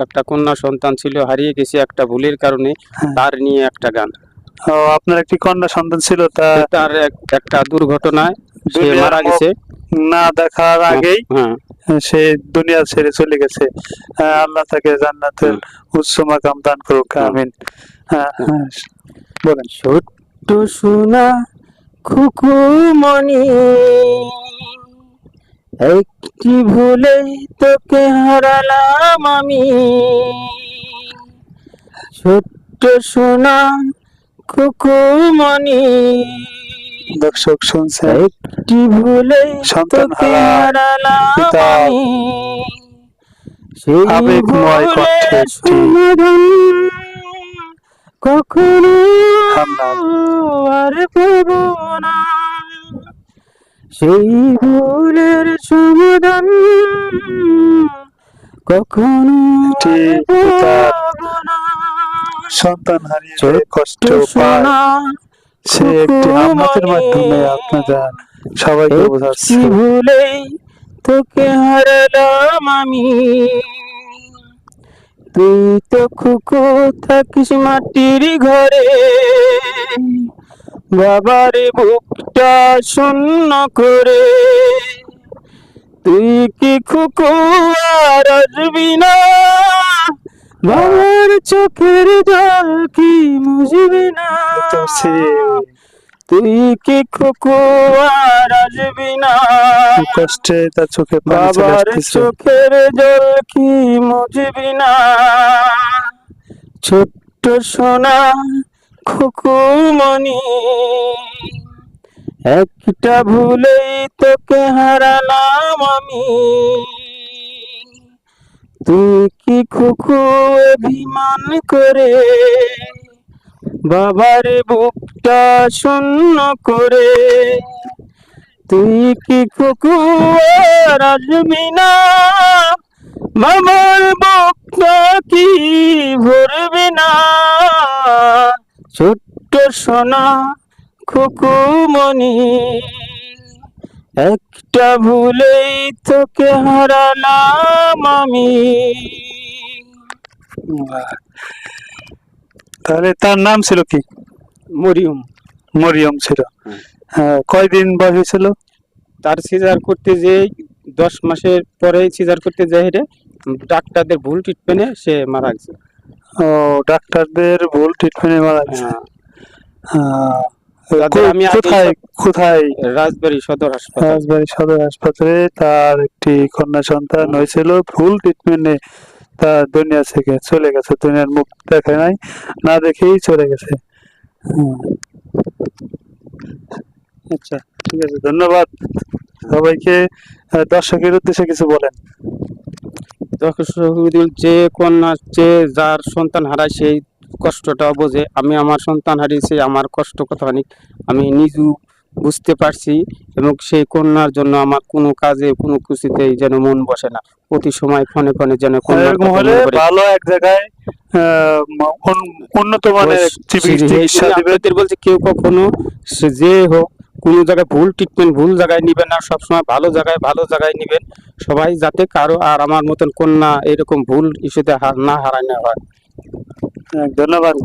একটা কন্যা সন্তান ছিল হারিয়ে গেছে একটা ভুলের কারণে হ্যাঁ। তার নিয়ে একটা গান। ও আপনার একটি কন্যা সন্তান ছিল তা তার একটা দুর্ঘটনায় সে মারা গেছে। না দেখার আগেই হ্যাঁ। সে দুনিয়া ছেড়ে চলে গেছে। আল্লাহ তাকে জান্নাতের উচ্চ মাকাম দান করুক আমিন। হ্যাঁ, হ্যাঁ, বলেন। ছোট্ট সোনা খুকুমণি একটি ভুলে তোকে হারালাম আমি। ছোট্ট সোনা খুকুমণি। দর্শক শুনছেন? একটি ভুলে তোকে হারা। হারালাম আমি। সেই আবেগময় কণ্ঠে কখনো সেই ভুলের সমাধান কখনো। সন্তান হারিয়ে কষ্ট পায়। সে একটি আমতের মাধ্যমে আপনারা সবাইকে বোঝাচ্ছে। ভুলেই তোকে হারালাম আমি। তুই তো খুকু থাকিস মাটির ঘরে। বাবার বুকটা শূন্য করে। তুই কি খুকু আর আসবি না? বাবার চোখের জল কি মুছবি না? তুই কি খুকু আর আসবি না? কষ্টে তার চোখে বাবার চোখের জল কি মুছবি না? ছোট্ট সোনা খুকুমণি একটা ভুলেই তোকে হারালাম আমি। তুই কি খুকু অভিমান করে বাবার বুকটা শূন্য করে? তুই কি খুকু আসবি না? মামার বুকটা কি ভরবি না? ছোট্ট সোনা খুকু মনি একটা ভুলেই তোকে হারালাম আমি। তাহলে তার নাম ছিল কি? মরিয়ম। মরিয়ম ছিল। হ্যাঁ কয়দিন বয়স হয়েছিল? তার সিজার করতে যে দশ মাসের পরে সিজার করতে যাই রে ডাক্তারদের ভুল ট্রিটমেন্টে সে মারা গেছে। ও ডাক্তারদের ভুল ট্রিটমেন্টে মারা গেছে। হ্যাঁ, হ্যাঁ। আমি কোথায় কোথায়? রাজবাড়ী সদর হাসপাতাল। রাজবাড়ী সদর হাসপাতালে তার একটি কন্যা সন্তান হয়েছিল ভুল ট্রিটমেন্টে তার দুনিয়া থেকে চলে গেছে দুনিয়ার মুখ দেখে নাই না দেখেই চলে গেছে। আচ্ছা ঠিক আছে ধন্যবাদ সবাইকে। দর্শকের উদ্দেশ্যে কিছু বলেন। যে কন্যা যে যার সন্তান হারায় সেই কষ্টটা বোঝে। আমি আমার সন্তান হারিয়েছি আমার কষ্ট কতখানি আমি নিজু বুঝতে পারছি এবং সেই কন্যার জন্য আমার কোনো কাজে কোনো কিছুতেই যেন মন বসে না। প্রতি সময় ক্ষণে ক্ষণে যেন পড়ে। ভালো এক জায়গায় উন্নত মানের চিকিৎসা বলছে কেউ কখনো সে যে হোক কোনো জায়গায় ভুল ট্রিটমেন্ট ভুল জায়গায় নিবেন না সবসময় ভালো জায়গায় ভালো জায়গায় নিবেন। সবাই যাতে কারও আর আমার মতন কন্যা এরকম ভুল ইস্যুতে না হারানো হয় হ্যাঁ, ধন্যবাদ